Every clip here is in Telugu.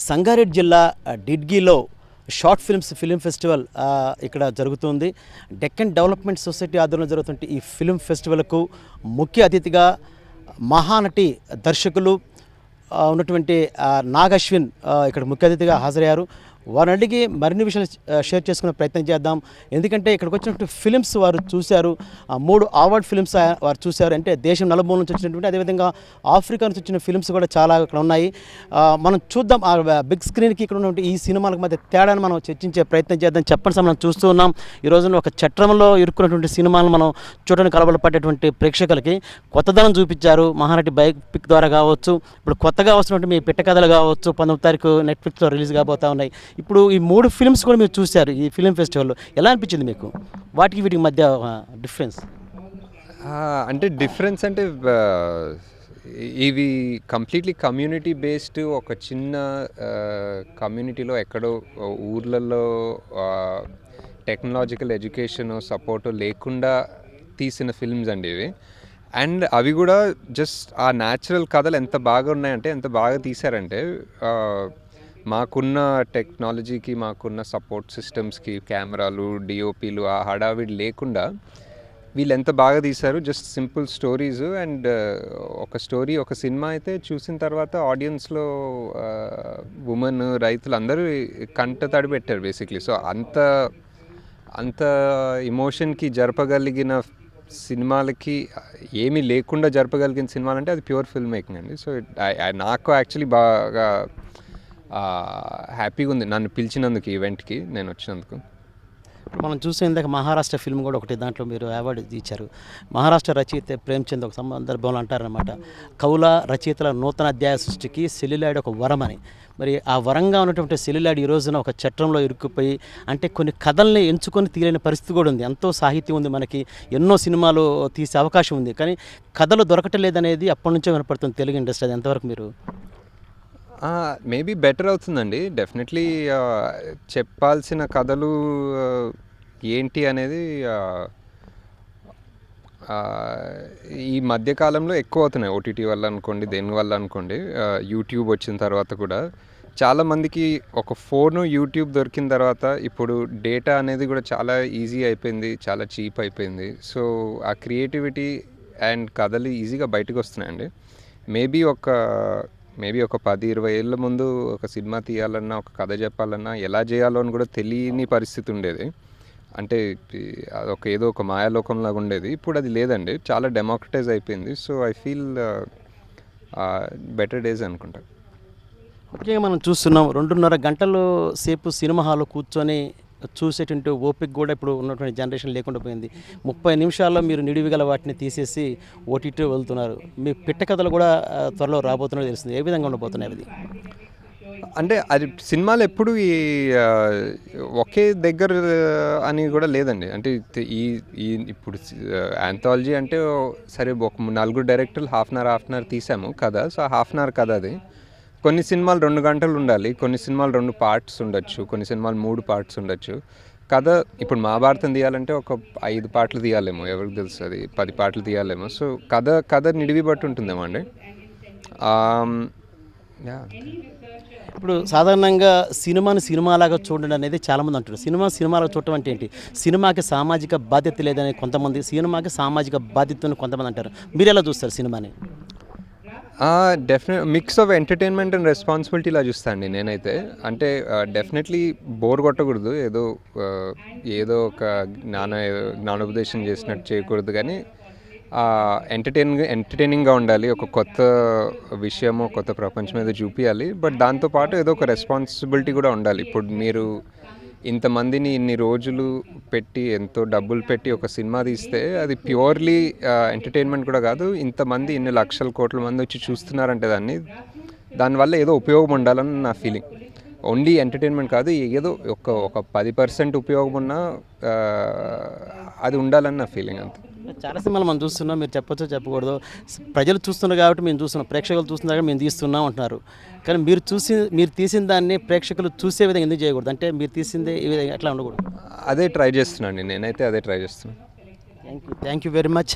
సంగారెడ్డి జిల్లా డిడ్గీలో డిడ్గిలో షార్ట్ ఫిల్మ్స్ ఫిలిం ఫెస్టివల్ ఇక్కడ జరుగుతుంది. డెక్కన్ డెవలప్మెంట్ సొసైటీ ఆధ్వర్యంలో జరుగుతున్న ఈ ఫిలిం ఫెస్టివల్కు ముఖ్య అతిథిగా మహానటి దర్శకులు ఉన్నటువంటి నాగశ్విన్ అశ్విన్ ఇక్కడ ముఖ్య అతిథిగా హాజరయ్యారు. వారిని అడిగి మరిన్ని విషయాలు షేర్ చేసుకునే ప్రయత్నం చేద్దాం. ఎందుకంటే ఇక్కడికి వచ్చినటువంటి ఫిలిమ్స్ వారు చూశారు. ఆ, మూడు అవార్డ్ ఫిలిమ్స్ వారు చూశారు. అంటే దేశం నలుమూల నుంచి వచ్చినటువంటి అదేవిధంగా ఆఫ్రికా నుంచి వచ్చిన ఫిలిమ్స్ కూడా చాలా ఇక్కడ ఉన్నాయి. మనం చూద్దాం. ఆ బిగ్ స్క్రీన్కి ఇక్కడ ఉన్నటువంటి ఈ సినిమాలకు మధ్య తేడాను మనం చర్చించే ప్రయత్నం చేద్దాం. చెప్పని మనం చూస్తూ ఉన్నాం. ఈ రోజున ఒక చట్రంలో ఇరుక్కున్నటువంటి సినిమాలను మనం చూడడానికి కలబడపడేటువంటి ప్రేక్షకులకి కొత్తదనం చూపించారు. మహానటి బైక్ పిక్ ద్వారా కావచ్చు ఇప్పుడు కొత్తగా వస్తున్నటువంటి మీ పిట్ట కథలు కావచ్చు. పంతొమ్మిది తారీఖు నెట్ఫ్లిక్స్లో రిలీజ్ కాబోతా ఉన్నాయి. ఇప్పుడు ఈ మూడు ఫిల్మ్స్ కూడా మీరు చూశారు ఈ ఫిలిం ఫెస్టివల్లో ఎలా అనిపించింది మీకు? వాటికి వీటికి మధ్య డిఫరెన్స్ అంటే డిఫరెన్స్ అంటే ఇవి కంప్లీట్లీ కమ్యూనిటీ బేస్డ్ ఒక చిన్న కమ్యూనిటీలో ఎక్కడో ఊర్లలో టెక్నాలజికల్ ఎడ్యుకేషన్ సపోర్ట్ లేకుండా తీసిన ఫిల్మ్స్ అండి ఇవి. అండ్ అవి కూడా జస్ట్ ఆ న్యాచురల్ కథలు ఎంత బాగా ఉన్నాయంటే ఎంత బాగా తీశారంటే మాకున్న టెక్నాలజీకి మాకున్న సపోర్ట్ సిస్టమ్స్కి కెమెరాలు డిఓపీలు ఆ హడావిడి లేకుండా వీళ్ళు ఎంత బాగా తీశారు? Just simple stories and uh, ఒక స్టోరీ ఒక సినిమా అయితే చూసిన తర్వాత ఆడియన్స్లో uh, ఉమెన్ రైతులు అందరూ కంట తడి పెట్టారు బేసిక్లీ. సో అంత అంత ఎమోషన్కి జరపగలిగిన సినిమాలకి ఏమీ లేకుండా జరపగలిగిన సినిమాలంటే అది ప్యూర్ ఫిల్మ్ మేకింగ్ అండి. సో నాకు యాక్చువల్లీ బాగా హ్యాపీగా ఉంది. నన్ను పిలిచినందుకు ఈవెంట్కి నేను వచ్చినందుకు. ఇప్పుడు మనం చూసే ఇందాక మహారాష్ట్ర ఫిల్మ్ కూడా ఒకటి దాంట్లో మీరు అవార్డు ఇచ్చారు. మహారాష్ట్ర రచయిత ప్రేమ్చంద్ ఒక సందర్భంలో అంటారనమాట కౌల రచయితల నూతన అధ్యాయ సృష్టికి సెల్యులాయిడ్ ఒక వరం అని. మరి ఆ వరంగా ఉన్నటువంటి సెల్యులాయిడ్ ఈ రోజున ఒక చట్రంలో ఇరుక్కుపోయి అంటే కొన్ని కథల్ని ఎంచుకొని తీయలేని పరిస్థితి కూడా ఉంది. ఎంతో సాహిత్యం ఉంది మనకి. ఎన్నో సినిమాలు తీసే అవకాశం ఉంది. కానీ కథలు దొరకటలేదనేది అప్పటి నుంచే వినపడుతుంది తెలుగు ఇండస్ట్రీ. అది ఎంతవరకు మీరు మేబీ బెటర్ అవుతుందండి. డెఫినెట్లీ చెప్పాల్సిన కథలు ఏంటి అనేది ఈ మధ్యకాలంలో ఎక్కువ అవుతున్నాయి. ఓటీటీ వల్ల అనుకోండి దేని వల్ల అనుకోండి యూట్యూబ్ వచ్చిన తర్వాత కూడా. చాలామందికి ఒక ఫోను యూట్యూబ్ దొరికిన తర్వాత ఇప్పుడు డేటా అనేది కూడా చాలా ఈజీ అయిపోయింది చాలా చీప్ అయిపోయింది. సో ఆ క్రియేటివిటీ అండ్ కథలు ఈజీగా బయటకు వస్తున్నాయండి. మేబీ ఒక మేబీ ఒక పది ఇరవై ఏళ్ళ ముందు ఒక సినిమా తీయాలన్నా ఒక కథ చెప్పాలన్నా ఎలా చేయాలో అని కూడా తెలియని పరిస్థితి ఉండేది. అంటే అదొక ఏదో ఒక మాయాలోకంలాగా ఉండేది. ఇప్పుడు అది లేదండి. చాలా డెమోక్రటైజ్ అయిపోయింది. So I feel better days అనుకుంటా. ముఖ్యంగా మనం చూస్తున్నాం రెండున్నర గంటలు సేపు సినిమా హాల్లో కూర్చొని చూసేటువంటి ఓపిక కూడా ఇప్పుడు ఉన్నటువంటి జనరేషన్ లేకుండా పోయింది. ముప్పై నిమిషాల్లో మీరు నిడివిగల వాటిని తీసేసి ఓటీటీ వెళ్తున్నారు. మీ పిట్ట కథలు కూడా త్వరలో రాబోతున్నది తెలుస్తుంది. ఏ విధంగా ఉండబోతున్నాయి అది అంటే అది సినిమాలు ఎప్పుడు ఈ ఒకే దగ్గర అని కూడా లేదండి. అంటే ఈ ఈ ఇప్పుడు యాంథాలజీ అంటే సరే ఒక నలుగురు డైరెక్టర్లు half an hour half an hour తీసాము కదా సో హాఫ్ అన్ అవర్ కదా అది. కొన్ని సినిమాలు రెండు గంటలు ఉండాలి కొన్ని సినిమాలు రెండు పార్ట్స్ ఉండొచ్చు కొన్ని సినిమాలు మూడు పార్ట్స్ ఉండొచ్చు. కథ ఇప్పుడు మహాభారతం తీయాలంటే ఒక ఐదు పాటలు తీయాలేమో ఎవరికి తెలుసు అది పది పాటలు తీయాలేమో. సో కథ కథ నిడివి బట్టి ఉంటుందేమో అండి? ఇప్పుడు సాధారణంగా సినిమాని సినిమాలాగా చూడండి అనేది చాలామంది అంటారు. సినిమా సినిమాలాగా చూడటం అంటే ఏంటి? సినిమాకి సామాజిక బాధ్యత లేదని కొంతమంది సినిమాకి సామాజిక బాధ్యతను కొంతమంది అంటారు. మీరు ఎలా చూస్తారు సినిమాని? Definite mix of entertainment and responsibility ఇలా చూస్తాండి నేనైతే. అంటే డెఫినెట్లీ బోర్ కొట్టకూడదు. ఏదో ఏదో ఒక జ్ఞాన జ్ఞానోపదేశం చేసినట్టు చేయకూడదు కానీ ఎంటర్టైన్ ఎంటర్టైనింగ్గా ఉండాలి. ఒక కొత్త విషయము కొత్త ప్రపంచం ఏదో చూపించాలి బట్ దాంతోపాటు ఏదో ఒక రెస్పాన్సిబిలిటీ కూడా ఉండాలి. ఇప్పుడు మీరు ఇంతమందిని ఇన్ని రోజులు పెట్టి ఎంతో డబ్బులు పెట్టి ఒక సినిమా తీస్తే అది ప్యూర్లీ ఎంటర్టైన్మెంట్ కూడా కాదు. ఇంతమంది ఇన్ని లక్షల కోట్ల మంది వచ్చి చూస్తున్నారంటే దాన్ని దానివల్ల ఏదో ఉపయోగం ఉండాలని నా ఫీలింగ్. ఓన్లీ ఎంటర్టైన్మెంట్ కాదు ఏదో ఒక ఒక పది పర్సెంట్ ఉపయోగం ఉన్నా అది ఉండాలని నా ఫీలింగ్ అంతే. చాలా సినిమాలు మనం చూస్తున్నాం మీరు చెప్పొచ్చో చెప్పకూడదు. ప్రజలు చూస్తున్నారు కాబట్టి మేము చూస్తున్నాం ప్రేక్షకులు చూస్తున్నారు కాబట్టి మేము తీస్తున్నాం అంటున్నారు. కానీ మీరు చూసి మీరు తీసిన దాన్ని ప్రేక్షకులు చూసే విధంగా ఎందుకు చేయకూడదు? అంటే మీరు తీసిందే ఈ విధంగా ఎట్లా ఉండకూడదు. అదే ట్రై చేస్తున్నాను నేనైతే అదే ట్రై చేస్తున్నాను. Thank you thank you very much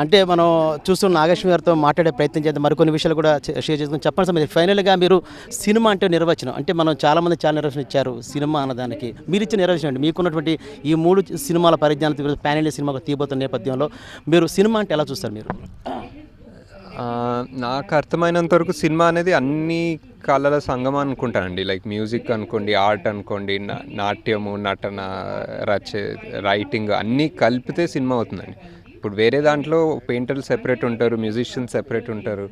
అంటే మనం చూస్తున్న నాగేశ్వరి గారితో మాట్లాడే ప్రయత్నం చేద్దాం. మరికొన్ని విషయాలు కూడా షేర్ చేసుకుని చెప్పండి సార్. మీరు ఫైనల్గా మీరు సినిమా అంటే నిర్వచనం అంటే మనం చాలామంది చాలా నిర్వచనం ఇచ్చారు సినిమా అన్నదానికి. మీరు ఇచ్చిన నిర్వచనం అండి మీకున్నటువంటి ఈ మూడు సినిమాల పరిజ్ఞానం ప్యానెల్ సినిమాకు తీయబోతున్న నేపథ్యంలో మీరు సినిమా అంటే ఎలా చూస్తారు మీరు? నాకు అర్థమైనంత వరకు సినిమా అనేది అన్ని కళల సంగమం అనుకుంటానండి. లైక్ మ్యూజిక్ అనుకోండి ఆర్ట్ అనుకోండి నా- నాట్యము నటన రచే రైటింగ్ అన్నీ కలిపితే సినిమా అవుతుందండి. ఇప్పుడు వేరే దాంట్లో పెయింటర్లు సెపరేట్ ఉంటారు మ్యూజిషియన్స్ సెపరేట్ ఉంటారు.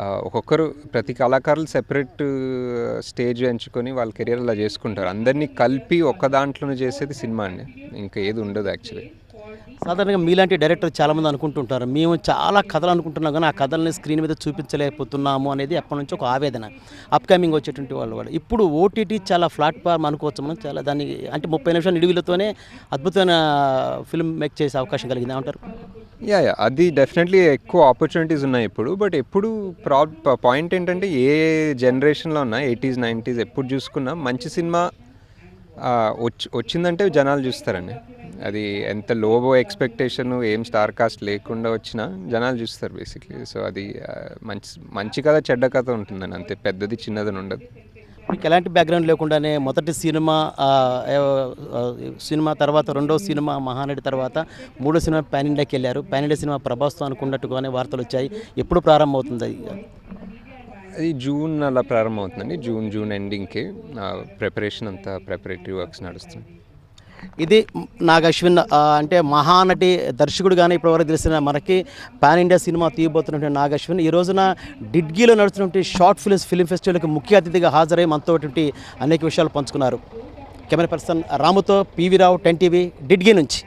ఒక్కొక్కరు ప్రతి కళాకారులు సెపరేట్ స్టేజ్ ఎంచుకొని వాళ్ళ కెరియర్ అలా చేసుకుంటారు. అందరినీ కలిపి ఒక్క దాంట్లోనే చేసేది సినిమా అండి. ఇంకా ఏది ఉండదు యాక్చువల్లీ. సాధారణంగా మీలాంటి డైరెక్టర్ చాలామంది అనుకుంటుంటారు. మేము చాలా కథలు అనుకుంటున్నాం కానీ ఆ కథల్ని స్క్రీన్ మీద చూపించలేకపోతున్నాము అనేది ఎప్పటి నుంచి ఒక ఆవేదన. అప్కమింగ్ వచ్చేటువంటి వాళ్ళు వాళ్ళు ఇప్పుడు ఓటీటీ చాలా ప్లాట్ఫామ్ అనుకోవచ్చు మనం చాలా దాన్ని అంటే ముప్పై నిమిషాల నిడివిలతోనే అద్భుతమైన ఫిల్మ్ మేక్ చేసే అవకాశం కలిగింది. ఏమంటారు? Yeah yeah. అది డెఫినెట్లీ ఎక్కువ ఆపర్చునిటీస్ ఉన్నాయి ఇప్పుడు. బట్ ఎప్పుడు ప్రా పాయింట్ ఏంటంటే ఏ జనరేషన్లో ఉన్నా ఎయిటీస్ నైంటీస్ ఎప్పుడు చూసుకున్నా మంచి సినిమా వచ్చి వచ్చిందంటే జనాలు చూస్తారండి. అది ఎంత లోబో ఎక్స్పెక్టేషన్ ఏం స్టార్ కాస్ట్ లేకుండా వచ్చినా జనాలు చూస్తారు బేసిక్లీ. సో అది మంచి మంచి కథ చెడ్డ కథ ఉంటుందండి అంతే. పెద్దది చిన్నదని ఉండదు. మీకు ఎలాంటి బ్యాక్గ్రౌండ్ లేకుండానే మొదటి సినిమా సినిమా తర్వాత రెండో సినిమా మహానటి తర్వాత మూడో సినిమా పాన్ ఇండియాకి వెళ్ళారు. పాన్ ఇండియా సినిమా ప్రభాస్తో అనుకున్నట్టుగానే వార్తలు వచ్చాయి. ఎప్పుడు ప్రారంభం అవుతుంది అది? అది జూన్ అలా ప్రారంభం అవుతుందండి జూన్ జూన్ ఎండింగ్కి ప్రిపరేషన్ అంతా ప్రిపరేటరీ వర్క్స్ నడుస్తుంది ఇది నాగ అశ్విన్ అంటే మహానటి దర్శకుడుగానే ఇప్పటివరకు తెలిసిన మనకి పాన్ ఇండియా సినిమా తీయబోతున్నటువంటి నాగ అశ్విన్ ఈ రోజున డిడ్గీలో నడుస్తున్నటువంటి షార్ట్ ఫిల్మ్స్ ఫిల్మ్ ఫెస్టివల్కి ముఖ్య అతిథిగా హాజరై మనతో అనేక విషయాలు పంచుకున్నారు. కెమెరా పర్సన్ రాముతో పీవీ రావు టెన్ టీవీ డిడ్గీ నుంచి.